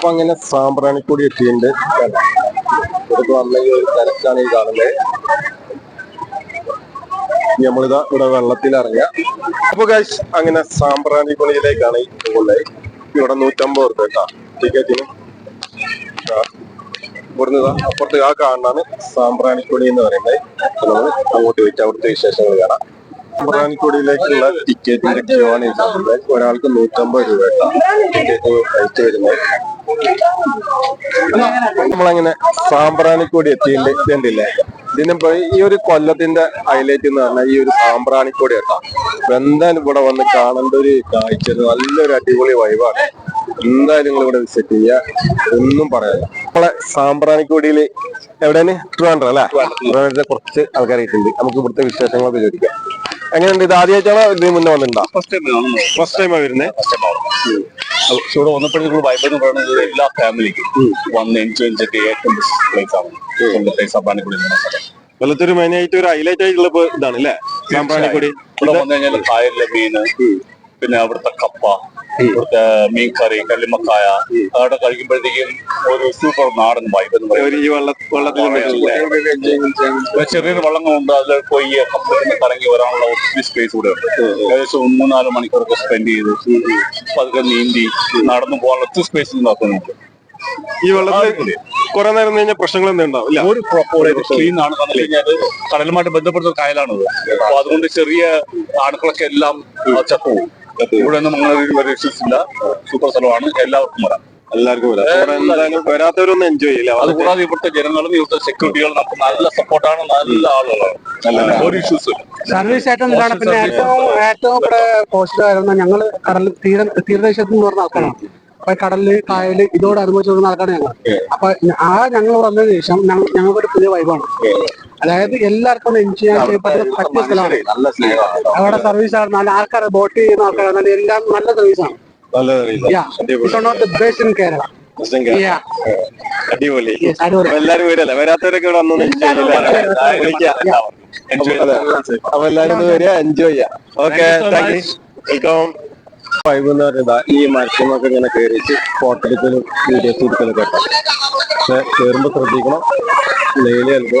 അപ്പൊ അങ്ങനെ സാമ്പ്രാണിക്കൂടി എത്തിയിട്ടുണ്ട്. ഇവിടേക്ക് വന്ന ഈ ഒരു തിരക്കാണ് ഈ കാണുന്നത്. നമ്മളിതാ ഇവിടെ വെള്ളത്തിൽ ഇറങ്ങുക അപ്പൊ കാശ് അങ്ങനെ സാമ്പ്രാണിക്കൊടിയിലേക്കാണ് ഈ പോകുന്നത്. ഇവിടെ നൂറ്റമ്പത് റുപ്യ ടിക്കറ്റിന്. ഇവിടുന്ന് അപ്പുറത്ത് ആ കാണാണ് സാമ്പ്രാണിക്കുളി എന്ന് പറയുന്നത്. നമ്മൾ അങ്ങോട്ട് പോയിട്ട് അവിടുത്തെ വിശേഷങ്ങൾ കാണാം. സാമ്പ്രാണിക്കുടിയിലേക്കുള്ള ടിക്കറ്റിന്റെ ക്യൂ ആണ് ഈ ഒരാൾക്ക് നൂറ്റമ്പത് രൂപ ടിക്കറ്റ് കഴിച്ചു വരുന്നത്. നമ്മളങ്ങനെ സാമ്പ്രാണിക്കോടി എത്തിയിട്ടുണ്ട്. ഇതുണ്ടല്ലേ? പോയി ഈ ഒരു കൊല്ലത്തിന്റെ ഹൈലൈറ്റ് എന്ന് പറഞ്ഞാൽ ഈ ഒരു സാമ്പ്രാണിക്കോടി കേട്ടോ. അപ്പൊ എന്തായാലും ഇവിടെ വന്ന് കാണേണ്ട ഒരു കാഴ്ച നല്ലൊരു അടിപൊളി വൈബാണ് എന്തായാലും നിങ്ങൾ ഇവിടെ വിസിറ്റ് ചെയ്യുക ഒന്നും പറയാനില്ല. നമ്മളെ സാമ്പ്രാണിക്കോടിയിൽ എവിടെയാണ്? ട്രിവാൻഡ്രം അല്ലെ? ട്രിവാൻഡ്രത്തെ കുറച്ച് ആൾക്കാരായിട്ടുണ്ട് നമുക്ക് ഇവിടുത്തെ വിശേഷങ്ങളൊക്കെ ചോദിക്കാം. എങ്ങനെയുണ്ട്? ഇത് ആദ്യമായിട്ടാണോ? ഇതിന് മുന്നേ വന്നിട്ടുണ്ടോ? ഫസ്റ്റ് ടൈം വരുന്നത് ഇവിടെ വന്നപ്പോഴേക്കും വൈബ് എന്ന് പറയുന്നത് എല്ലാ ഫാമിലിക്കും വന്ന് എൻജോയ് ചെയ്തിട്ട് ഏറ്റവും ബെസ്റ്റ് പ്ലേസ് ആണ്. കൊല്ലത്തെ എന്ന സ്ഥലം. കൊല്ലത്തൊരു മെയിൻ ആയിട്ട് ഒരു ഹൈലൈറ്റ് ആയിട്ടുള്ള ഇതാണ് അല്ലേ? സാമ്പ്രാണിക്കൊടി ഇവിടെ വന്നു കഴിഞ്ഞാൽ കായലിലെ മീന് പിന്നെ അവിടുത്തെ കപ്പ ഇവിടുത്തെ മീൻ കറി കല്ലിമക്കായ അവിടെ കഴിക്കുമ്പോഴത്തേക്കും ഒരു സൂപ്പർ നാടൻ വൈബ് എന്ന് പറയുന്നത്. ചെറിയൊരു വള്ളങ്ങളുണ്ട് അതിൽ പോയി കപ്പലിന് കറങ്ങി വരാനുള്ള ഒത്തിരി സ്പേസ് കൂടെ ഉണ്ട്. ഏകദേശം മൂന്നാൽ മണിക്കൂറൊക്കെ സ്പെൻഡ് ചെയ്ത്. പതുക്കെ നീന്തി നടന്നു പോകാനുള്ള ഒത്തിരി സ്പേസ് ഉണ്ടാക്കുന്നുണ്ട് ഈ വെള്ളത്തിൽ കുറെ നേരം കഴിഞ്ഞാൽ പ്രശ്നങ്ങളൊന്നും ഉണ്ടാവില്ല ഒരു ആണ് കാരണം കഴിഞ്ഞാൽ കടലുമായിട്ട് ബന്ധപ്പെടുത്തുന്ന കായലാണത്. അപ്പൊ അതുകൊണ്ട് ചെറിയ ആണുക്കളൊക്കെ എല്ലാം ചത്തുപോകും. ഇവിടെ ഒന്നും അങ്ങനെ ഇല്ല സൂപ്പർ സ്ഥലമാണ്. എല്ലാവർക്കും വരാം. എല്ലാവർക്കും വരാം. വരാത്തവരൊന്നും എൻജോയ് ചെയ്യില്ല. അത് കൂടാതെ ഇവിടുത്തെ ജനങ്ങളും ഇവിടുത്തെ സെക്യൂരിറ്റികളും നമുക്ക് നല്ല സപ്പോർട്ടാണ് നല്ല ആളുകളാണ്. ഒരു ഇഷ്യൂസ് സർവീസ് ആയിട്ട് നിന്നാണ് പിന്നെ ഏറ്റവും ഏറ്റവും ഇവിടെ പോസിറ്റീവ് ആയിരുന്ന ഞങ്ങൾ കടൽ തീര തീരദേശത്ത് നിന്ന് പറഞ്ഞ ആൾക്കാരാണ്. അപ്പൊ കടലിൽ കായൽ ഇതോട് അനുഭവിച്ചു കൊടുക്കുന്ന ആൾക്കാരാണ് ഞങ്ങൾ അപ്പൊ ആ ഞങ്ങൾ വന്നതിന് ശേഷം ഞങ്ങ- ഞങ്ങൾക്കൊരു പുതിയ വൈബാണ് അതായത് എല്ലാവർക്കും എൻജോയ് ചെയ്യാൻ പറ്റുന്ന പറ്റിയ സ്ഥലമാണ്. അവിടെ സർവീസ് ആണ്. നല്ല ആൾക്കാർ ബോട്ട് ചെയ്യുന്ന ആൾക്കാരാണ്. എല്ലാം നല്ല സർവീസ് the best in അടിപൊളി. എല്ലാരും വരല്ലേ വരാത്തവരൊക്കെ ഇവിടെ വന്നു എൻജോയ് ചെയ്യില്ല എൻജോയ് അപ്പൊ എല്ലാരും വരിക എൻജോയ് ചെയ്യാം. ഓക്കെ താങ്ക് വെൽക്കം ഫൈവ് എന്ന് പറയുന്നത് ഈ മരത്തിനൊക്കെ ഇങ്ങനെ കയറിയിട്ട് ഫോട്ടോ എടുക്കലും വീഡിയോസ് എടുക്കലൊക്കെ കേട്ടോ പക്ഷെ കയറുമ്പോ ശ്രദ്ധിക്കണം. ചിലപ്പോ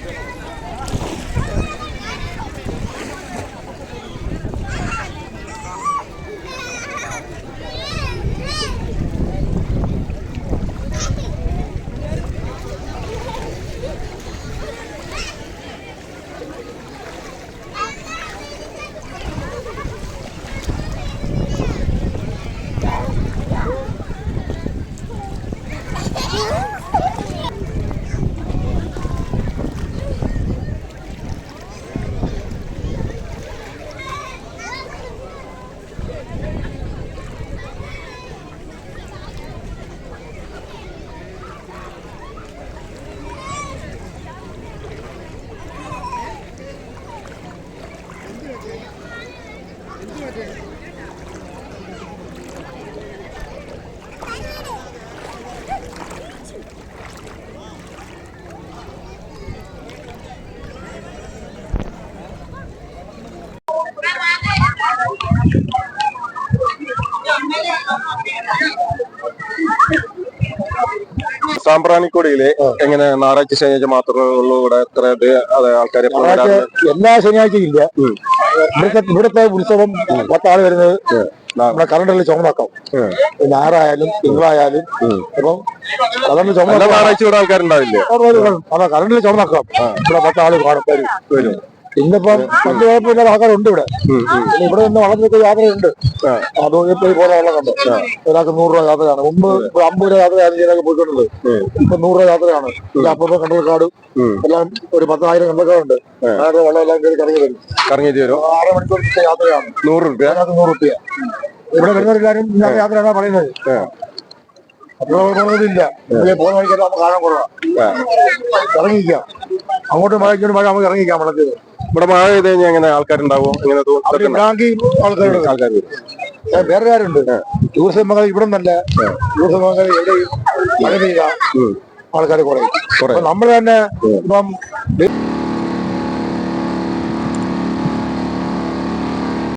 ください。സാമ്പ്രാണിക്കൊടിയിൽ എങ്ങനെ ഞായറാഴ്ച ശനിയാഴ്ച മാത്രമേ ഉള്ളൂ ഇവിടെ എത്ര ആൾക്കാരെ എല്ലാ ശനിയാഴ്ചയും ഇല്ല. ഇവിടുത്തെ ഇവിടുത്തെ ഉത്സവം പത്താൾ വരുന്നത്. നമ്മുടെ കലണ്ടറിൽ ചുമന്നാക്കാം. ഞായറായാലും തിങ്കളായാലും ഇപ്പം കലണ്ടറിൽ ഇവിടെ ആൾക്കാരുണ്ടാവില്ലേ? കലണ്ടറിൽ ചുമതാക്കാം ഇവിടെ പത്താൾ കാണും വരും. ഇന്നിപ്പം പണ്ട് കുഴപ്പമില്ലാത്ത ആൾക്കാരുണ്ട് ഇവിടെ. ഇവിടെ നിന്ന് വളർന്നൊക്കെ യാത്രയുണ്ട്. അത് പോയി പോലെ വെള്ളമുണ്ട് ഒരാൾക്ക് നൂറ് രൂപ യാത്രയാണ്. മുമ്പ് അമ്പത് രൂപ യാത്രയാണ് ഇതിനൊക്കെ പോയിക്കൊണ്ടത് ഇപ്പൊ നൂറ് രൂപ യാത്രയാണ്. അപ്പൊ കണ്ടൽക്കാട് എല്ലാം ഒരു പത്തായിരം കണ്ടൽക്കാടുണ്ട് ആറ് വെള്ളം എല്ലാം കയറി കറങ്ങി വരും. കറങ്ങി വരും. ആറ് മണിക്കൂർ യാത്രയാണ്. നൂറ് രൂപ അതിനകത്ത് നൂറ് രൂപ ഇവിടെ വരുന്നവരെല്ലാരും യാത്രയാണ് പറയുന്നത്? അപ്പോൾ പോകുന്നതില്ല പോകുന്ന വഴിക്കല്ല നമുക്ക് കാണാൻ കുറവാ. ഇറങ്ങിക്കാം അങ്ങോട്ട് മഴ ഇങ്ങോട്ട് മഴ നമുക്ക് ഇറങ്ങിക്കാം വെള്ളത്തിൽ. ഇവിടെ മഴ പെയ്ത് കഴിഞ്ഞാൽ എങ്ങനെ ആൾക്കാരുണ്ടാവും? എങ്ങനെ ആൾക്കാർ വരും. വേറെ കാര്യമുണ്ട് ടൂറിസം മേഖല ഇവിടെ നല്ല ടൂറിസം മേഖല എവിടെയും മഴ പെയ്ത ആൾക്കാർ കുറയും. നമ്മൾ തന്നെ ഇപ്പം